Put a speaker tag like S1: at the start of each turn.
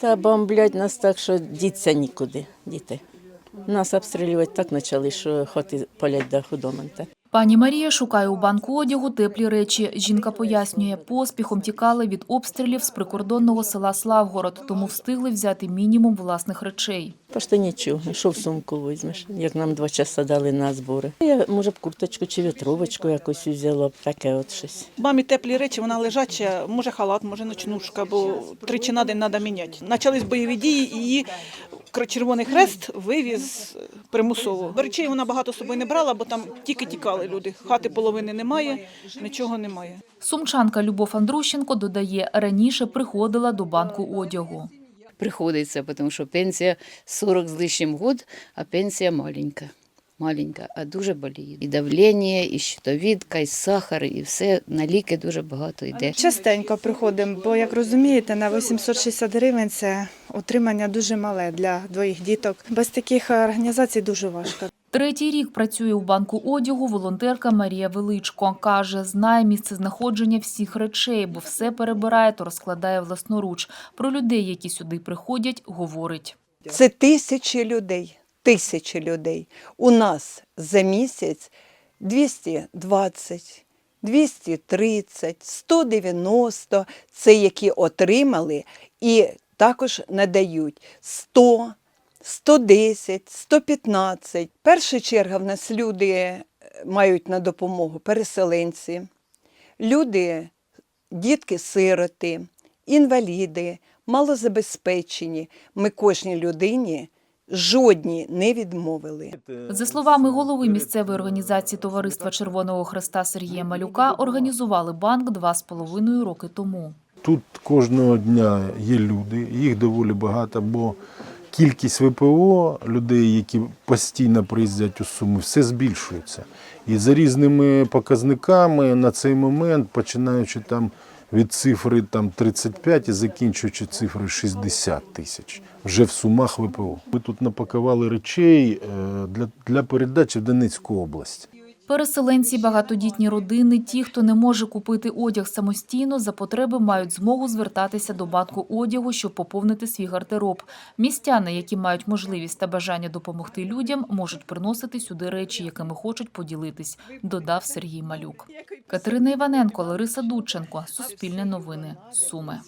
S1: Та бомблять нас так, що діться нікуди, діти. Нас обстрілювати так почали, що хати полять до худомента.
S2: Пані Марія шукає у банку одягу теплі речі. Жінка пояснює, поспіхом тікали від обстрілів з прикордонного села Славгород, тому встигли взяти мінімум власних речей.
S1: Просто нічого, що в сумку візьмеш, як нам два часа дали на збори. Я, може, б курточку чи вітровочку якось взяла б, таке от щось.
S3: Мамі теплі речі, вона лежача, може халат, може ночнушка, бо тричі на день треба міняти. Почались бойові дії, і її Червоний Хрест вивіз е, примусово. Речей вона багато з собою не брала, бо там тільки тікали люди. Хати половини немає, нічого немає.
S2: Сумчанка Любов Андрущенко додає, раніше приходила до банку одягу.
S4: Приходиться, потому що пенсія 40 з лишнім год, а пенсія маленька. Маленька, а дуже боліє. І давлення, і щитовідка, і сахар, і все на ліки дуже багато йде.
S5: Частенько приходимо, бо як розумієте, на 860 гривень це утримання дуже мале для двоїх діток. Без таких організацій дуже важко.
S2: Третій рік працює у банку одягу волонтерка Марія Величко. Каже, знає місце знаходження всіх речей, бо все перебирає та розкладає власноруч. Про людей, які сюди приходять, говорить.
S6: Це тисячі людей. Тисячі людей. У нас за місяць 220, 230, 190 це які отримали і також надають 100, 110, 115. Перша черга в нас люди е, мають на допомогу переселенці, люди, дітки-сироти, інваліди, малозабезпечені. Ми кожній людині жодній не відмовили.
S2: За словами голови місцевої організації Товариства Червоного Хреста Сергія Малюка, організували банк два з половиною роки тому.
S7: Тут кожного дня є люди, їх доволі багато, бо кількість ВПО людей, які постійно приїздять у Суми, все збільшується. І за різними показниками на цей момент, починаючи там від цифри там, 35 і закінчуючи цифрою 60 тисяч вже в сумах ВПО. Ми тут напакували речей е, для, для передачі в Донецьку область.
S2: Переселенці, багатодітні родини, ті, хто не може купити одяг самостійно, за потреби мають змогу звертатися до банку одягу, щоб поповнити свій гардероб. Містяни, які мають можливість та бажання допомогти людям, можуть приносити сюди речі, якими хочуть поділитись, додав Сергій Малюк. Катерина Іваненко, Лариса Дудченко, Суспільне новини, Суми.